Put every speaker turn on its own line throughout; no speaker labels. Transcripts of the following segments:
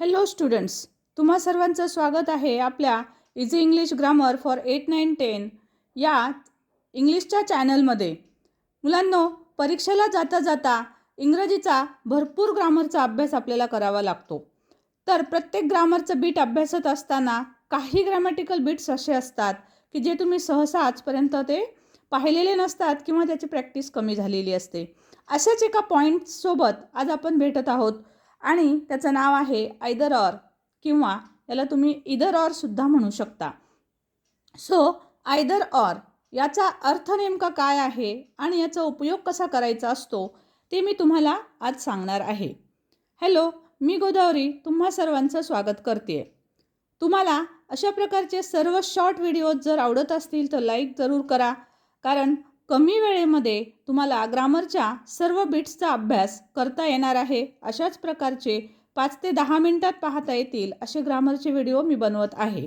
Hello students तुम्हा सर्वांचं स्वागत आहे आपल्या easy English grammar for eight nine ten या इंग्लिशच्या चॅनलमध्ये मुलांनो परीक्षेला जाता जाता इंग्रजीचा भरपूर ग्रामरचा अभ्यास आपल्याला करावा लागतो. तर प्रत्येक ग्रामरचं बीट अभ्यासत असताना काही ग्रॅमॅटिकल बीट्स असे असतात की जे तुम्ही सहसा आजपर्यंत ते पाहिलेले नसतात किंवा त्याची प्रॅक्टिस कमी झालेली असते. अशाच एका पॉईंटसोबत आज आपण भेटत आहोत आणि त्याचं नाव आहे आयदर ऑर किंवा याला तुम्ही इदर ऑर सुद्धा म्हणू शकता. सो आयदर ऑर याचा अर्थ नेमका काय आहे आणि याचा उपयोग कसा करायचा असतो ते मी तुम्हाला आज सांगणार आहे. हॅलो मी गोदावरी तुम्हा सर्वांचं स्वागत करते. तुम्हाला अशा प्रकारचे सर्व शॉर्ट व्हिडिओज जर आवडत असतील तर लाईक जरूर करा कारण कमी वेळेमध्ये तुम्हाला ग्रामरच्या सर्व बिट्सचा अभ्यास करता येणार आहे. अशाच प्रकारचे पाच ते दहा मिनटात पाहता येतील असे ग्रामरचे व्हिडिओ मी बनवत आहे.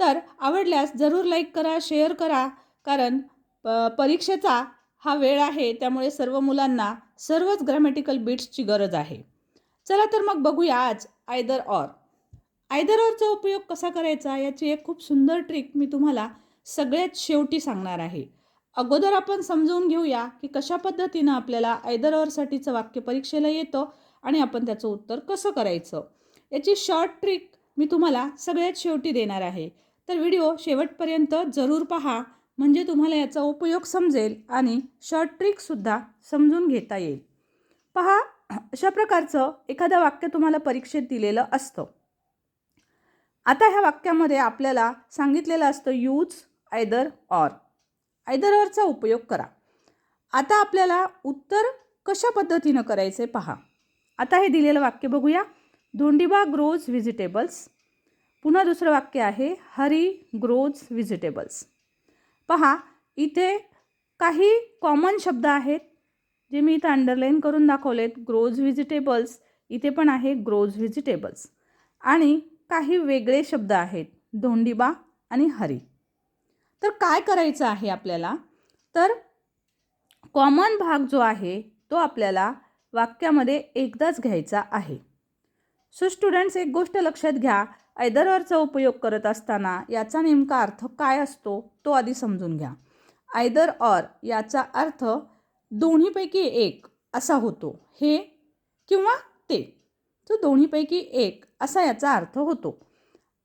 तर आवडल्यास जरूर लाईक करा शेअर करा कारण प परीक्षेचा हा वेळ आहे त्यामुळे सर्व मुलांना सर्वच ग्रॅमॅटिकल बिट्सची गरज आहे. चला तर मग बघूया आज आयदर ऑर. आयदर ऑरचा उपयोग कसा करायचा याची एक खूप सुंदर ट्रिक मी तुम्हाला सगळ्यात शेवटी सांगणार आहे. अगोदर आपण समजून घेऊया की कशा पद्धतीनं आपल्याला आयदर ऑरसाठीचं वाक्य परीक्षेला येतं आणि आपण त्याचं उत्तर कसं करायचं. याची शॉर्ट ट्रिक मी तुम्हाला सगळ्यात शेवटी देणार आहे. तर व्हिडिओ शेवटपर्यंत जरूर पहा म्हणजे तुम्हाला याचा उपयोग समजेल आणि शॉर्ट ट्रिकसुद्धा समजून घेता येईल. पहा अशा प्रकारचं एखादं वाक्य तुम्हाला परीक्षेत दिलेलं असतं. आता ह्या वाक्यामध्ये आपल्याला सांगितलेलं असतं यूज आयदर ऑर आयदरवरचा उपयोग करा. आता आपल्याला उत्तर कशा पद्धतीनं करायचे पहा. आता हे दिलेलं वाक्य बघूया. धोंडीबा ग्रोज व्हिजिटेबल्स पुन्हा दुसरं वाक्य आहे हरी ग्रोज व्हिजिटेबल्स पहा इथे काही कॉमन शब्द आहेत जे मी इथं अंडरलाईन करून दाखवलेत. ग्रोज व्हिजिटेबल्स इथे पण आहे ग्रोज व्हिजिटेबल्स आणि काही वेगळे शब्द आहेत धोंडीबा आणि हरी. तर काय करायचं आहे आपल्याला? तर कॉमन भाग जो आहे तो आपल्याला वाक्यामध्ये एकदाच घ्यायचा आहे. सो स्टुडंट्स एक गोष्ट लक्षात घ्या. आयदरवरचा उपयोग करत असताना याचा नेमका अर्थ काय असतो तो आधी समजून घ्या. आयदर ऑर याचा अर्थ दोन्हीपैकी एक असा होतो हे किंवा ते. तो दोन्हीपैकी एक असा याचा अर्थ होतो.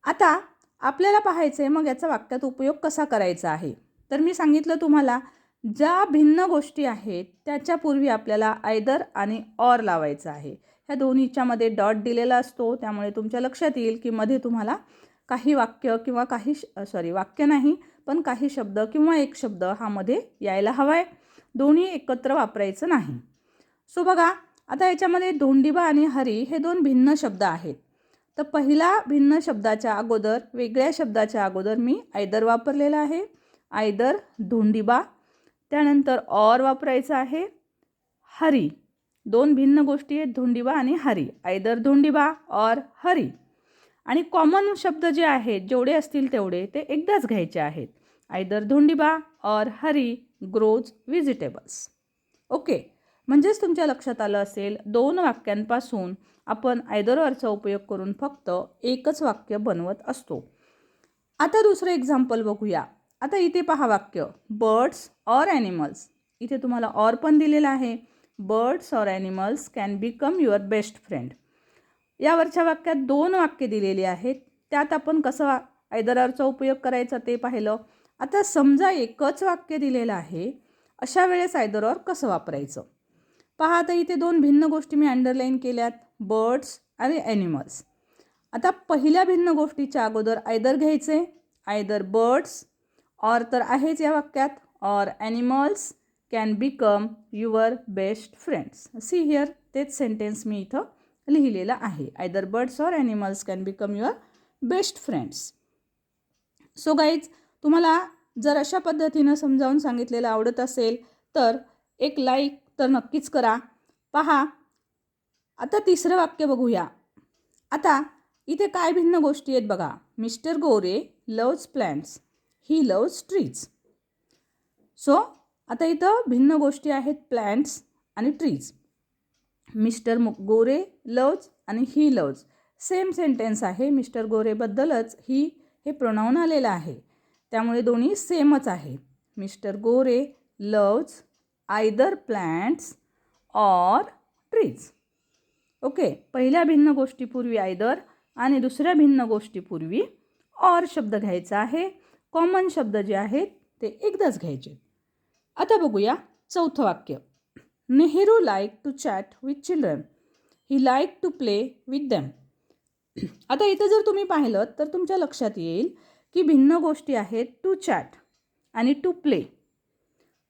आता आपल्याला पाहायचं आहे मग याचा वाक्यात उपयोग कसा करायचा आहे? तर मी सांगितलं तुम्हाला ज्या भिन्न गोष्टी आहेत त्याच्यापूर्वी आपल्याला आयदर आणि ऑर लावायचं आहे. ह्या दोन्हीच्यामध्ये डॉट दिलेला असतो त्यामुळे तुमच्या लक्षात येईल की मध्ये तुम्हाला काही वाक्य किंवा काही सॉरी वाक्य नाही पण काही शब्द किंवा एक शब्द हा मध्ये यायला हवा आहे दोन्ही एकत्र वापरायचं नाही. सो बघा आता याच्यामध्ये धोंडिबा आणि हरी हे दोन भिन्न शब्द आहेत. तर पहिला भिन्न शब्दाच्या अगोदर वेगळ्या शब्दाच्या अगोदर मी आयदर वापरलेला आहे. आयदर धोंडिबा. त्यानंतर ऑर वापरायचं आहे. हरी. दोन भिन्न गोष्टी आहेत धोंडिबा आणि Hari. Either Dhondiba or Hari. आणि कॉमन शब्द जे आहेत जेवढे असतील तेवढे ते एकदाच घ्यायचे आहेत. Either Dhondiba or Hari grows vegetables. Okay. म्हणजेच तुमच्या लक्षात आलं असेल दोन वाक्यांपासून आपण आयदरवरचा उपयोग करून फक्त एकच वाक्य बनवत असतो. आता दुसरं एक्झाम्पल बघूया. आता इथे पहा वाक्य. बर्ड्स ऑर ॲनिमल्स इथे तुम्हाला ऑर पण दिलेलं आहे. Birds or animals can become your best friend यावरच्या वाक्यात दोन वाक्य दिलेली आहेत. त्यात आपण कसं वा उपयोग करायचा ते पाहिलं. आता समजा एकच वाक्य दिलेलं आहे. अशा वेळेस आयदर कसं वापरायचं? पहा आता इथे दोन भिन्न गोष्टी मी अंडरलाईन केल्यात. बर्ड्स आणि ॲनिमल्स आता पहिल्या भिन्न गोष्टीच्या अगोदर आयदर घ्यायचे आयदर बर्ड्स ऑर तर आहेच या वाक्यात or animals can become your best friends see here तेच सेंटेन्स मी इथं लिहिलेलं आहे. Either birds or animals can become your best friends so guys तुम्हाला जर अशा पद्धतीनं समजावून सांगितलेलं आवडत असेल तर एक लाईक तर नक्कीच करा. पहा आता तिसरं वाक्य बघूया. आता इथे काय भिन्न गोष्टी आहेत बघा. Mister Gore loves plants he loves trees so आता इथं भिन्न गोष्टी आहेत प्लॅन्ट्स आणि ट्रीज मिस्टर गोरे लव्ज आणि ही लव्ज सेम सेंटेन्स आहे. मिस्टर गोरेबद्दलच ही हे प्रोनाऊन आलेलं आहे. त्यामुळे दोन्ही सेमच आहे. Mister Gore loves either plants or trees okay पहिल्या भिन्न गोष्टीपूर्वी आयदर आणि दुसऱ्या भिन्न गोष्टीपूर्वी ऑर शब्द घ्यायचा आहे. कॉमन शब्द जे आहेत ते एकदाच घ्यायचे. आता बघूया चौथं वाक्य. Nehru like to chat with children he like to play with them आता इथं जर तुम्ही पाहिलं तर तुमच्या लक्षात येईल की भिन्न गोष्टी आहेत टू चॅट आणि टू प्ले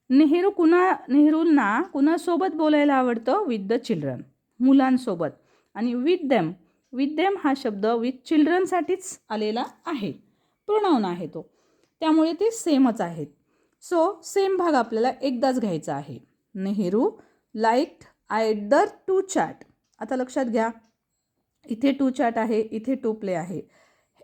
नेहरू कुणा नेहरूंना कुणासोबत बोलायला आवडतं? विथ द चिल्ड्रन मुलांसोबत. आणि विथ देम विथ देम हा शब्द विथ चिल्ड्रनसाठीच आलेला आहे. प्रोनाऊन आहे तो. त्यामुळे ते सेमच आहेत. सो सेम भाग आपल्याला एकदाच घ्यायचा आहे. Nehru liked either to chat आता लक्षात घ्या. इथे टू चॅट आहे इथे टू प्ले आहे.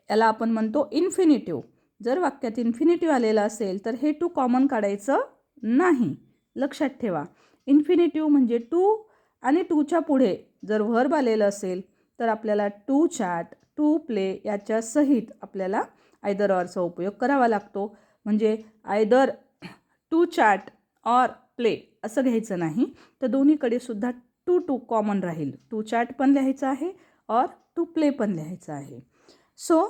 याला आपण म्हणतो इन्फिनिटिव्ह जर वाक्यात इन्फिनिटिव्ह आलेलं असेल तर हे टू कॉमन काढायचं नाही. लक्षात ठेवा. इन्फिनिटिव्ह म्हणजे टू आणि टूच्या पुढे जर व्हर्ब आलेलं असेल तर आपल्याला टू चॅट टू प्ले याच्या सहित आपल्याला आयदर ऑरचा उपयोग करावा लागतो. म्हणजे either to chat or play असं घ्यायचं नाही. तर दोन्हीकडे सुद्धा टू टू कॉमन राहील. टू चॅट पण लिहायचं आहे ऑर टू प्ले पण लिहायचं आहे. सो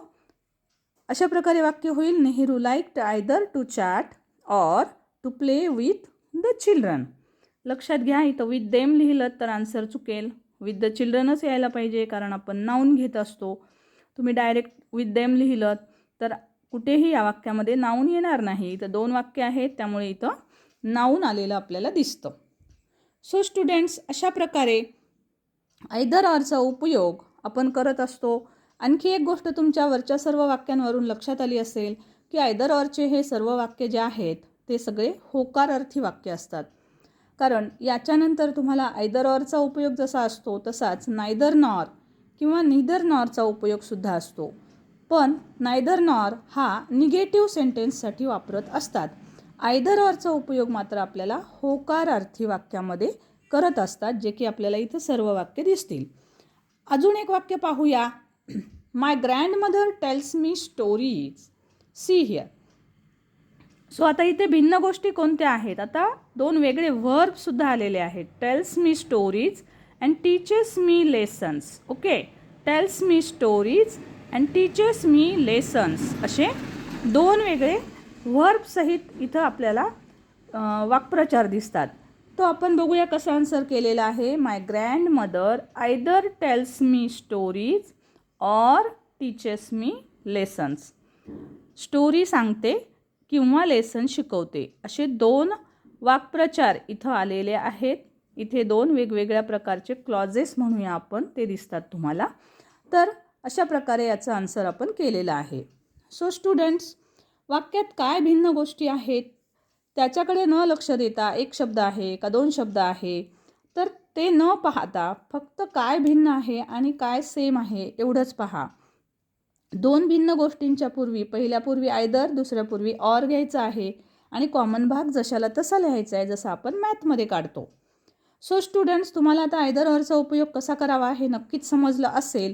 अशा प्रकारे वाक्य होईल. Nehru like either to chat or to play with the children लक्षात घ्या इथं विथ देम लिहिलं तर आन्सर चुकेल. विथ द चिल्ड्रनच यायला पाहिजे कारण आपण नाऊन घेत असतो. तुम्ही डायरेक्ट विथ देम लिहिलं तर कुठेही या वाक्यामध्ये नाऊन येणार नाही. इथं दोन वाक्य आहेत त्यामुळे इथं नाऊन आलेलं आपल्याला दिसतं. सो स्टुडंट्स अशा प्रकारे आयदर ऑरचा उपयोग आपण करत असतो. आणखी एक गोष्ट तुमच्या वरच्या सर्व वाक्यांवरून लक्षात आली असेल की आयदर ऑरचे हे सर्व वाक्य जे आहेत ते सगळे होकार अर्थी वाक्य असतात. कारण याच्यानंतर तुम्हाला आयदर ऑरचा उपयोग जसा असतो तसाच नायदर नॉर किंवा निदर नॉरचा उपयोगसुद्धा असतो. पण नायदर नॉर हा निगेटिव्ह सेंटेन्ससाठी वापरत असतात. आयदर ऑरचा उपयोग मात्र आपल्याला होकार अर्थी वाक्यामध्ये करत असतात जे की आपल्याला इथं सर्व वाक्य दिसतील. अजून एक वाक्य पाहूया. My grandmother tells me stories see here so आता इथे भिन्न गोष्टी कोणत्या आहेत? आता दोन वेगळे वर्बसुद्धा आलेले आहेत. Tells me stories and teachers me lessons okay tells me stories and teachers me lessons असे दोन वेगळे वर्बसहित इथं आपल्याला वाक्प्रचार दिसतात. तो आपण बघूया कसं आन्सर केलेला आहे. My grandmother either tells me stories or teachers me lessons story सांगते. किंवा लेसन शिकवते. असे दोन वाक्प्रचार इथं आलेले आहेत. इथे दोन वेगवेगळ्या प्रकारचे क्लॉजेस म्हणूया आपण ते दिसतात तुम्हाला. तर अशा प्रकारे याचं आन्सर आपण केलेलं आहे. सो स्टुडंट्स वाक्यात काय भिन्न गोष्टी आहेत? त्याच्याकडे न लक्ष देता एक शब्द आहे का दोन शब्द आहे? तर ते न पाहता फक्त काय भिन्न आहे आणि काय सेम आहे एवढंच पहा. दोन भिन्न गोष्टींच्या पूर्वी पहिल्यापूर्वी आयदर दुसऱ्यापूर्वी ऑर घ्यायचा आहे. आणि कॉमन भाग जशाला तसा लिहायचा आहे जसं आपण मॅथमध्ये काढतो. सो स्टुडंट्स तुम्हाला आता आयदर ऑरचा उपयोग कसा करावा हे नक्कीच समजलं असेल.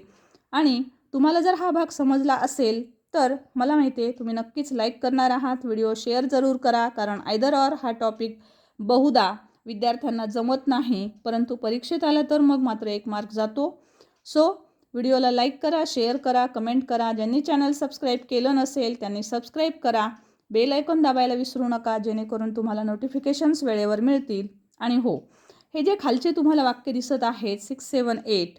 आणि तुम्हाला जर हा भाग समजला असेल तर मला माहिती आहे तुम्ही नक्कीच लाईक करणार आहात. व्हिडिओ शेअर जरूर करा कारण आयदर ऑर हा टॉपिक बहुधा विद्यार्थ्यांना जमत नाही. परंतु परीक्षेत आला तर मग मात्र एक मार्क जातो. सो व्हिडिओला लाईक करा शेअर करा कमेंट करा. ज्यांनी चॅनल सबस्क्राईब केलं नसेल त्यांनी सबस्क्राईब करा. बेल ऐकून दाबायला विसरू नका जेणेकरून तुम्हाला नोटिफिकेशन्स वेळेवर मिळतील. आणि हो हे जे खालचे तुम्हाला वाक्य दिसत आहेत सिक्स सेवन एट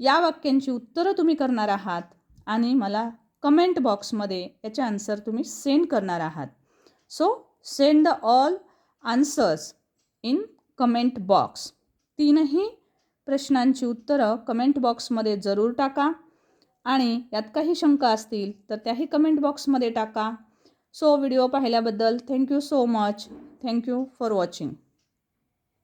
या वाक्यांची उत्तरं तुम्ही करणार आहात आणि मला कमेंट बॉक्समध्ये याचे आन्सर तुम्ही सेंड करणार आहात. So send the all answers in comment box. तीनही प्रश्नांची उत्तरं कमेंट बॉक्समध्ये जरूर टाका. आणि यात काही शंका असतील तर त्याही कमेंट बॉक्समध्ये टाका. सो व्हिडिओ पाहिल्याबद्दल thank you so much thank you for watching